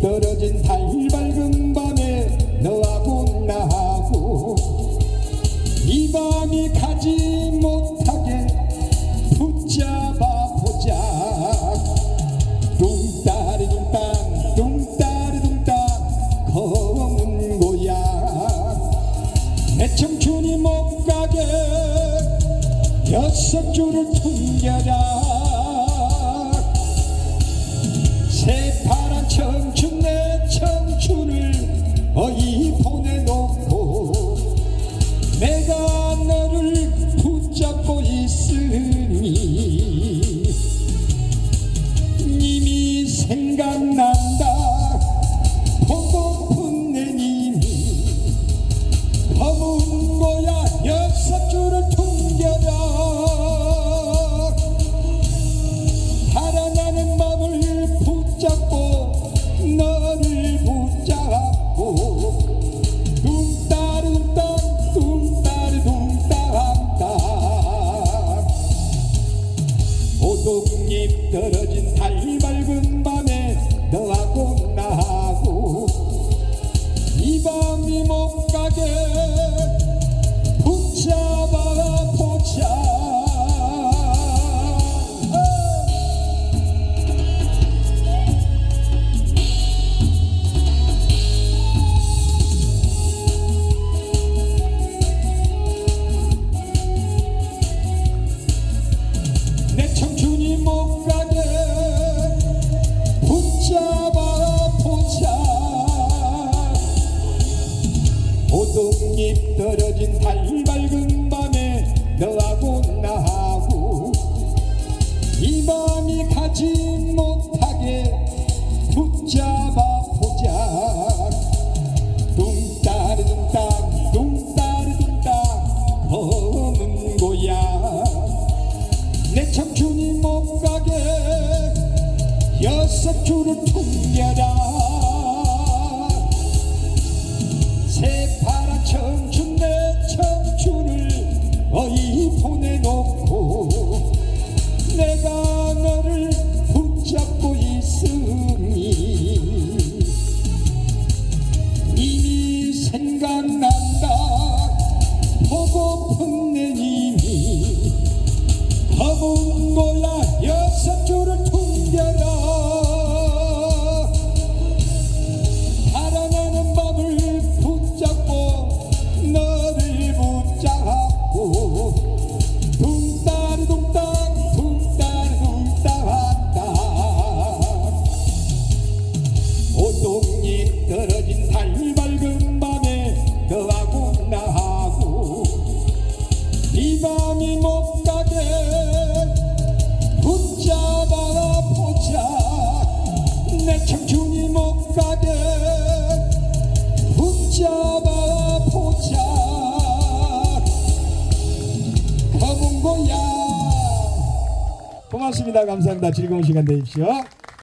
떨어진 달밝은 밤에 너하고 나하고 이 밤이 가지 못하게 붙잡아 보자. 둥따리 둥땅 둥따리 둥땅 거는 거야. 내 청춘이 못 가게 여섯 줄을 튕겨라. 어이 보내놓 오동잎 떨어진 달 밝은 밤에 너하고 나하고 이 밤이 못 가게 잎 떨어진 달 밝은 밤에 너하고 나하고 이 밤이 가지 못하게 붙잡아 보자. 뚱따리 뚱땅 검은 고야. 내 청춘이 못 가게 여섯 줄을 퉁겨라 내 청춘이 못 가게 붙잡아 보자. 검은 고야 고맙습니다. 감사합니다. 즐거운 시간 되십시오